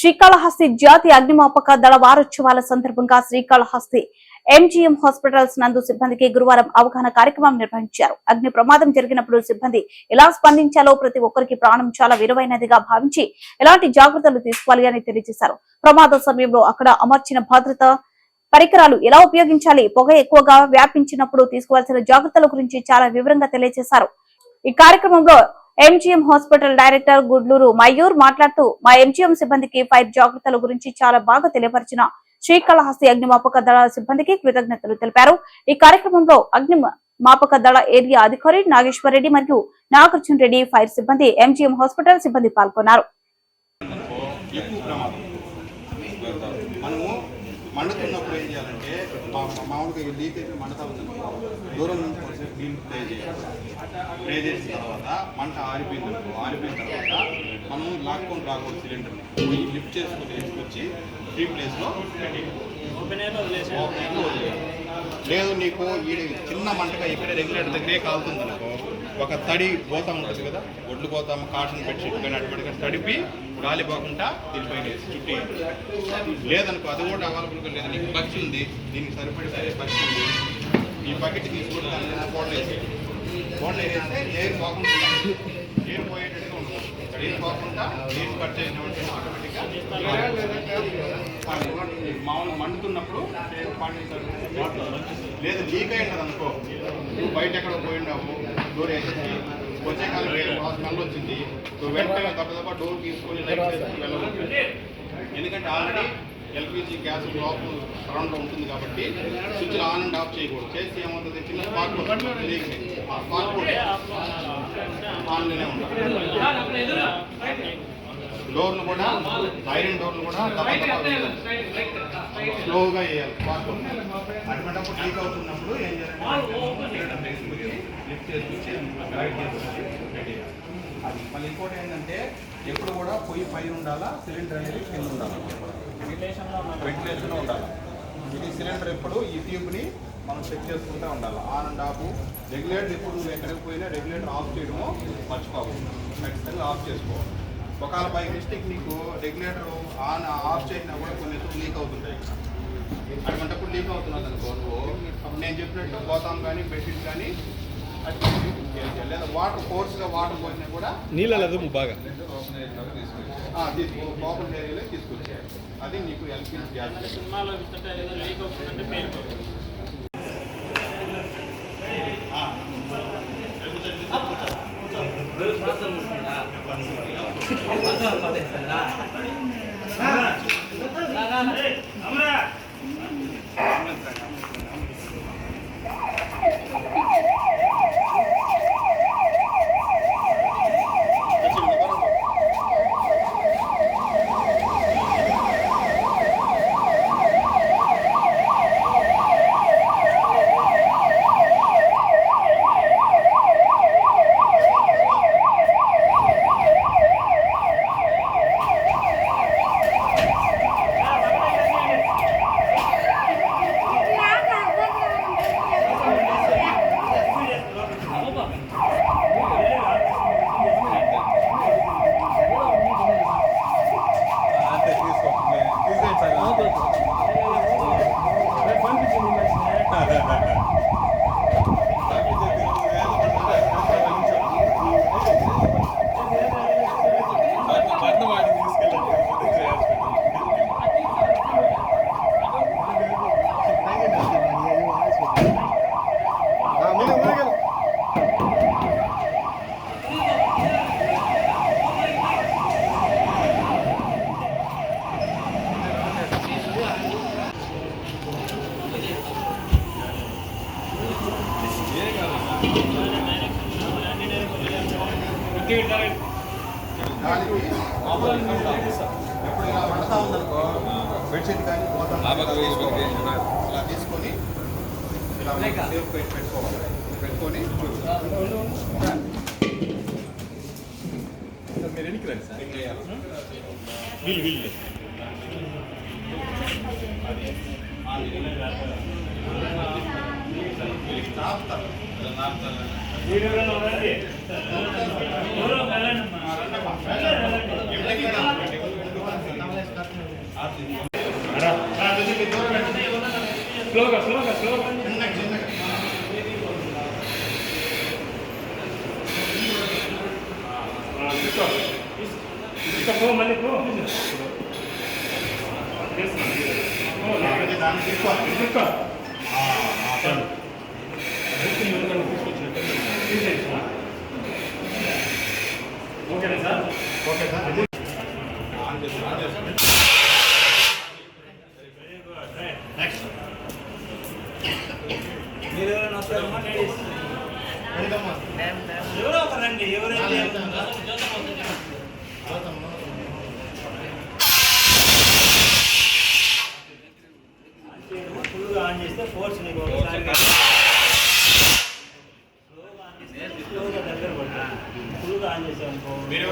శ్రీకాళహస్తి జాతీయ అగ్నిమాపక దళ వారోత్సవాల సందర్భంగా శ్రీకాళహస్తి ఎంజీఎం హాస్పిటల్స్ నందు సిబ్బందికి గురువారం అవగాహన కార్యక్రమం నిర్వహించారు. అగ్ని ప్రమాదం జరిగినప్పుడు సిబ్బంది ఎలా స్పందించాలో ప్రతి ఒక్కరికి ప్రాణం చాలా విలువైనదిగా భావించి ఎలాంటి జాగ్రత్తలు తీసుకోవాలి అని తెలియజేశారు. ప్రమాద సమయంలో అక్కడ అమర్చిన భద్రత పరికరాలు ఎలా ఉపయోగించాలి పొగ ఎక్కువగా వ్యాపించినప్పుడు తీసుకోవాల్సిన జాగ్రత్తల గురించి చాలా వివరంగా తెలియజేశారు. ఈ కార్యక్రమంలో MGM hospital director Gudluru Mayur మాట్లాడుతూ మా ఎంజీఎం సిబ్బందికి ఫైర్ జాగ్రత్తల గురించి చాలా బాగా తెలియపరిచిన శ్రీకాళహస్తి అగ్నిమాపక దళ సిబ్బందికి కృతజ్ఞతలు తెలిపారు. ఈ కార్యక్రమంలో అగ్ని మాపక దళ ఏరియా అధికారి నాగేశ్వర్ రెడ్డి మరియు నాగార్జున రెడ్డి ఫైర్ సిబ్బంది ఎంజీఎం హాస్పిటల్ సిబ్బంది పాల్గొన్నారు. మండుతున్నప్పుడు ఏం చేయాలంటే మామూలుగా లీక్ అయితే మండుతా దూరం నుంచి కొంచెం నీళ్ళు స్ప్రే చేయాలి. స్ప్రే చేసిన తర్వాత మంట ఆరిపోయింది ఆరిపోయిన తర్వాత మనం లాక్కొని రాకూడదు సిలిండర్ పోయి లిఫ్ట్ చేసుకొని తీసుకొచ్చి ఫ్రీ ప్లేస్లో. లేదు నీకు ఈ చిన్న మంటగా ఇక్కడే రెగ్యులేటర్ దగ్గరే కాలుతుంది అనుకో ఒక తడి పోతా ఉంటుంది కదా ఒడ్లు పోతాం కాటన్ బెడ్షీట్ కానీ అటువంటి తడిపి గాలి పోకుండా దీనిపైన వేసి చుట్టి లేదనుకో అది కూడా అవైలబుల్గా లేదు. నీకు పక్షి ఉంది దీనికి సరిపడే సరే పక్షి ఉంది. ఈ బకెట్ తీసుకొని దాని మీద బోర్డు వేసి బోర్డు వేస్తే ఎయిర్ పోకుండా ఎయిర్ పోయేటట్టుగా ఉంటుంది ఇక్కడ ఎయిర్ పోకుండా ఎయిర్ కట్ చేయడం ఆటోమేటిక్గా మామూలు మండుతున్నప్పుడు లేదు లీక్ అయింది అనుకో నువ్వు బయట ఎక్కడ పోయిండావు డోర్ వేసేసి వచ్చే కాలం వచ్చింది. వెంటనే దెబ్బ దెబ్బ డోర్ తీసుకొని లైట్ ఎందుకంటే ఆల్రెడీ ఎల్పిజి గ్యాస్ లోపల సరౌండ్ ఉంటుంది కాబట్టి స్విచ్ ఆన్ అండ్ ఆఫ్ చేయకూడదు. చేసి ఏమవుతుంది? చిన్న స్పార్క్ లీక్ ఆ స్పార్క్ ఆన్లోనే ఉంటుంది. డోర్లు కూడా ఐరన్ డోర్లు కూడా వేయాలి. స్లోగా వేయాలి. స్పార్క్ అటువంటిప్పుడు లీక్ అవుతున్నప్పుడు ఏం చేయాలి పెట్టేయాలి. అది మళ్ళీ ఇంకోటి ఏంటంటే ఎప్పుడు కూడా పొయ్యి పై ఉండాలా సిలిండర్ అనేది కింద ఉండాలి? వెంటిలేషన్లో ఉండాలి? ఇది సిలిండర్ ఎప్పుడు ఈ ట్యూబ్ని మనం చెక్ చేసుకుంటూ ఉండాలి? ఆన్ అండ్ ఆఫ్ రెగ్యులేటర్ ఎప్పుడు నువ్వు ఎక్కడికి పోయినా రెగ్యులేటర్ ఆఫ్ చేయడము మర్చిపోకూడదు ఖచ్చితంగా ఆఫ్ చేసుకోవాలి. ఒకవేళ బై మిస్టేక్ నీకు రెగ్యులేటర్ ఆన్ ఆఫ్ చేసినా కూడా కొన్ని లీక్ అవుతుంటాయి. అటువంటిప్పుడు లీక్ అవుతున్నది అనుకో నువ్వు. నేను చెప్పినట్టు పోతాం కానీ బెడ్షీట్ కానీ వాటర్ ఫోర్స్గా వాటర్ పోసినా కూడా నీళ్ళదు బాగా ఆ, తీసుకో ఓపెన్ ఏరియాలో తీసుకొచ్చేయాలి అది నీకు ఎల్పిజి గ్యాస్ సినిమాలో చూస్తుంటే ఏదో లీక్ అవుతుందంటే పేరుకోవాలి గాలికి మామూలుగా ఎప్పుడు పడతా ఉందనుకో బెడ్షీట్ కానీ ఇలా తీసుకొని ఇలా పెట్టుకోవాలి పెట్టుకొని మీరు ఎన్నికరండి సార్ వీళ్ళు వీళ్ళు స్లోగా స్లోగా స్లోగా ఇంకా పో మళ్ళీ పో దాన్ని తీసుకోవాలి తీసుకో ఓకేనా సార్ ఓకే సార్ మీరు ఎవరైనా వస్తారమ్మా లేడీస్ ఎవరో ఒకరండి ఫుల్గా ఆన్ చేస్తే ఫోర్స్ నీకు ఒకసారి స్లోగా ఆన్ చేస్తే స్లోగా దగ్గర పడుతుంది ఫుల్గా ఆన్ చేసావు అనుకో మీరు